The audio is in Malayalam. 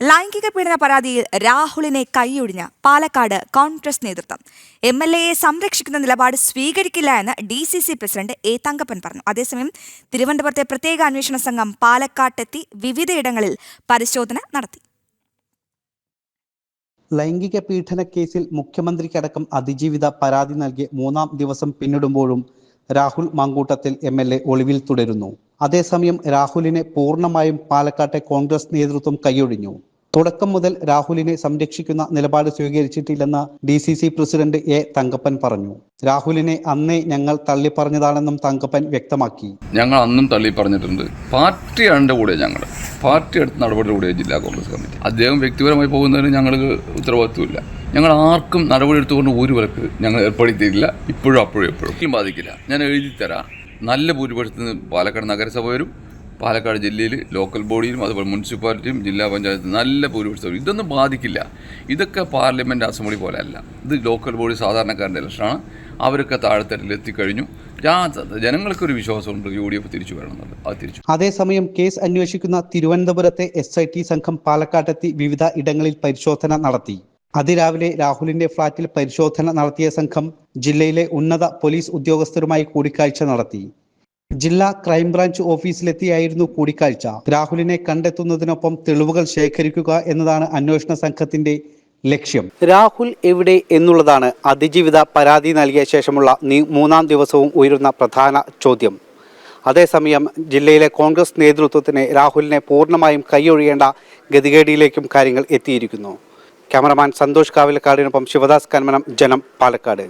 ലൈംഗിക പീഡന പരാതിയിൽ രാഹുലിനെ കൈയൊഴിഞ്ഞ പാലക്കാട് കോൺഗ്രസ് നേതൃത്വം. എം എൽ എയെ സംരക്ഷിക്കുന്ന നിലപാട് സ്വീകരിക്കില്ല എന്ന് D C C president A Thankappan പറഞ്ഞു. അതേസമയം തിരുവനന്തപുരത്തെ പ്രത്യേക അന്വേഷണ സംഘം പാലക്കാട്ടെത്തി വിവിധയിടങ്ങളിൽ പരിശോധന നടത്തി. ലൈംഗിക പീഡന കേസിൽ മുഖ്യമന്ത്രിക്കടക്കം അതിജീവിത പരാതി നൽകി മൂന്നാം ദിവസം പിന്നിടുമ്പോഴും Rahul Mamkootathil M L A ഒളിവിൽ തുടരുന്നു. അതേസമയം രാഹുലിനെ പൂർണമായും പാലക്കാട്ടെ കോൺഗ്രസ് നേതൃത്വം കൈയൊഴിഞ്ഞു. തുടക്കം മുതൽ രാഹുലിനെ സംരക്ഷിക്കുന്ന നിലപാട് സ്വീകരിച്ചിട്ടില്ലെന്ന് D C C president A Thankappan പറഞ്ഞു. രാഹുലിനെ അന്നേ ഞങ്ങൾ തള്ളിപ്പറഞ്ഞതാണെന്നും തങ്കപ്പൻ വ്യക്തമാക്കി. ഞങ്ങൾ അന്നും തള്ളി പറഞ്ഞിട്ടുണ്ട് പാർട്ടിയാണ് കൂടെ ഞങ്ങൾ. പാർട്ടി എടുത്ത നടപടിയുടെ ജില്ലാ കോൺഗ്രസ് കമ്മിറ്റി. അദ്ദേഹം വ്യക്തിപരമായി പോകുന്നതിന് ഞങ്ങൾക്ക് ഉത്തരവാദിത്വമില്ല. ഞങ്ങൾ ആർക്കും നടപടി എടുത്തുകൊണ്ട് ഒരു വിലക്ക് ഞങ്ങൾ ഏർപ്പെടുത്തിയിട്ടില്ല. ഇപ്പോഴും അപ്പോഴും എപ്പോഴും. ബാധിക്കില്ല. ഞാൻ എഴുതി തരാം നല്ല ഭൂരിപക്ഷത്തിന് പാലക്കാട് നഗരസഭ വരും പാലക്കാട് ജില്ലയിൽ ലോക്കൽ ബോഡിയിലും അതുപോലെ മുനിസിപ്പാലിറ്റിയും ജില്ലാ പഞ്ചായത്തും നല്ല ഭൂരിപക്ഷം ഇതൊന്നും ബാധിക്കില്ല. ഇതൊക്കെ പാർലമെന്റ് അസംബ്ലി പോലെ അല്ല. ഇത് ലോക്കൽ ബോഡി സാധാരണക്കാരന്റെ ഇലക്ഷനാണ്. അവരൊക്കെ താഴെത്തട്ടിൽ എത്തിക്കഴിഞ്ഞു. ജനങ്ങൾക്കൊരു വിശ്വാസമുണ്ട് യു ഡി എഫ് തിരിച്ചു വരണമെന്നുള്ളത് അത് തിരിച്ചു. അതേസമയം കേസ് അന്വേഷിക്കുന്ന തിരുവനന്തപുരത്തെ എസ് സംഘം പാലക്കാട്ടെത്തി വിവിധ ഇടങ്ങളിൽ പരിശോധന നടത്തി. അതിരാവിലെ രാഹുലിന്റെ ഫ്ളാറ്റിൽ പരിശോധന നടത്തിയ സംഘം ജില്ലയിലെ ഉന്നത പോലീസ് ഉദ്യോഗസ്ഥരുമായി കൂടിക്കാഴ്ച നടത്തി. ജില്ലാ ക്രൈംബ്രാഞ്ച് ഓഫീസിലെത്തിയായിരുന്നു കൂടിക്കാഴ്ച. രാഹുലിനെ കണ്ടെത്തുന്നതിനൊപ്പം തെളിവുകൾ ശേഖരിക്കുക എന്നതാണ് അന്വേഷണ സംഘത്തിന്റെ ലക്ഷ്യം. രാഹുൽ എവിടെ എന്നുള്ളതാണ് അതിജീവിത പരാതി നൽകിയ ശേഷമുള്ള മൂന്നാം ദിവസവും ഉയരുന്ന പ്രധാന ചോദ്യം. അതേസമയം ജില്ലയിലെ കോൺഗ്രസ് നേതൃത്വത്തിന് രാഹുലിനെ പൂർണമായും കൈയൊഴിയേണ്ട ഗതികേടിയിലേക്കും കാര്യങ്ങൾ എത്തിയിരിക്കുന്നു. ക്യാമറമാൻ സന്തോഷ് കാവിലക്കാടിനൊപ്പം ശിവദാസ് കന്മനം ജനം പാലക്കാട്.